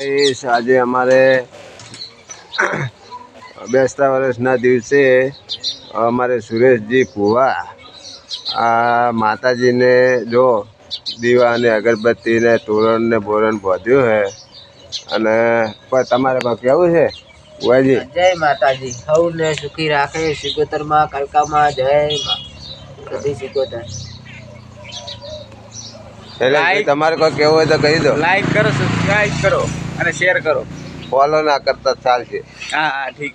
Guys, આજે અમારે બેસતા વર્ષના દિવસે અમારે સુરેશજી ભુવા આ માતાજીને જો દીવા અને અગરબત્તીને તોરણ ને બોરણ બોધ્યું છે અને પણ તમારે કોઈ કેવું છે? ભુવાજી? જય માતાજી. સૌને સુખી રાખે. સિગોતરમાં કલકામાં જય બધી સિગોતર એટલે તમારે કોઈ કેવું હોય તો કહી દો. લાઈક કરો સબસ્ક્રાઈબ કરો. અને શેર કરો. ફોલો ના કરતા ચાલશે. હા હા ઠીક.